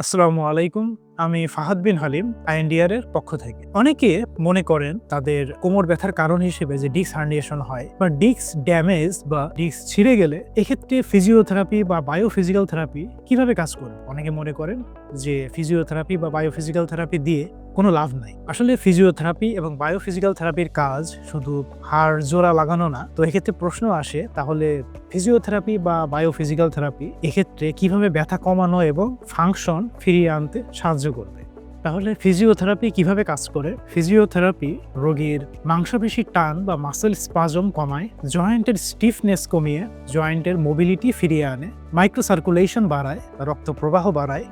আসসালামু আলাইকুম। আমি ফাহাদ বিন হালিম আইএনডিআর এর পক্ষ থেকে। অনেকে মনে করেন তাদের কোমর ব্যথার কারণ হিসেবে যে ডিস্ক হার্নিয়েশন হয়, বা ডিস্ক ড্যামেজ বা ডিস্ক ছিঁড়ে গেলে, এক্ষেত্রে ফিজিওথেরাপি বা বায়োফিজিক্যাল থেরাপি কীভাবে কাজ করবে অনেকে মনে করেন যে ফিজিওথেরাপি বা বায়োফিজিক্যাল থেরাপি দিয়ে কোনো লাভ নাই। আসলে ফিজিওথেরাপি এবং বায়োফিজিক্যাল থেরাপির কাজ শুধু হাড় জোড়া লাগানো না, তো এক্ষেত্রে প্রশ্ন আসে, তাহলে ফিজিওথেরাপি বা বায়োফিজিক্যাল থেরাপি এক্ষেত্রে কীভাবে ব্যথা কমানো এবং ফাংশন ফিরিয়ে আনতে সাহায্য করবে। তাহলে ফিজিওথেরাপি কীভাবে কাজ করে? ফিজিওথেরাপি রোগীর মাংসপেশির টান বা মাসেল স্পাজম কমায় জয়েন্টের স্টিফনেস কমিয়ে জয়েন্টের মোবিলিটি ফিরিয়ে আনে মাইক্রো সার্কুলেশন বাড়ায় রক্ত প্রবাহ বাড়ায়,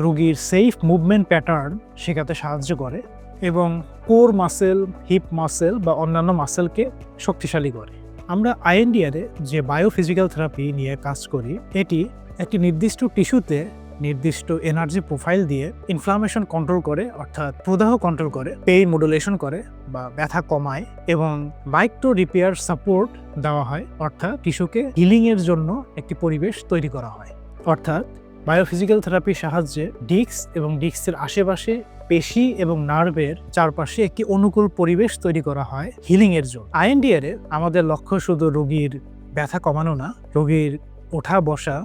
রোগীর সেফ মুভমেন্ট প্যাটার্ন শেখাতে সাহায্য করে এবং কোর মাসেল হিপ মাসেল বা অন্যান্য মাসেলকে শক্তিশালী করে। আমরা আইএনডিআরে যে বায়োফিজিক্যাল থেরাপি নিয়ে কাজ করি, এটি একটি নির্দিষ্ট টিস্যুতে নির্দিষ্ট এনার্জি প্রোফাইল দিয়ে ইনফ্লামেশন কন্ট্রোল করে, অর্থাৎ প্রদাহ কন্ট্রোল করে পেইন মডুলেশন করে বা ব্যথা কমায় এবং মাইক্রো রিপেয়ার সাপোর্ট দেওয়া হয়, অর্থাৎ টিস্যুকে হিলিংয়ের জন্য একটি পরিবেশ তৈরি করা হয়। অর্থাৎ বায়োফিজিক্যাল থেরাপির সাহায্যে ডিস্ক এবং ডিস্কের আশেপাশে পেশি এবং নার্ভের চারপাশে একটি অনুকূল পরিবেশ তৈরি করা হয় হিলিং এর জন্য। আইএনডিআর আমাদের লক্ষ্য শুধু রোগীর ব্যথা কমানো না, রোগীর ওঠা বসা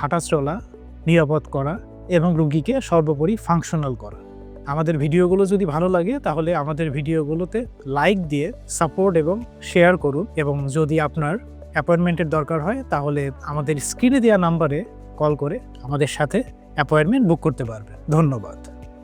হাঁটা চলা নিরাপদ করা এবং রুগীকে সর্বোপরি ফাংশনাল করা। আমাদের ভিডিওগুলো যদি ভালো লাগে, তাহলে আমাদের ভিডিওগুলোতে লাইক দিয়ে সাপোর্ট এবং শেয়ার করুন এবং যদি আপনার অ্যাপয়েন্টমেন্টের দরকার হয়, তাহলে আমাদের স্ক্রিনে দেওয়া নাম্বারে কল করে আমাদের সাথে অ্যাপয়েন্টমেন্ট বুক করতে পারবেন। ধন্যবাদ।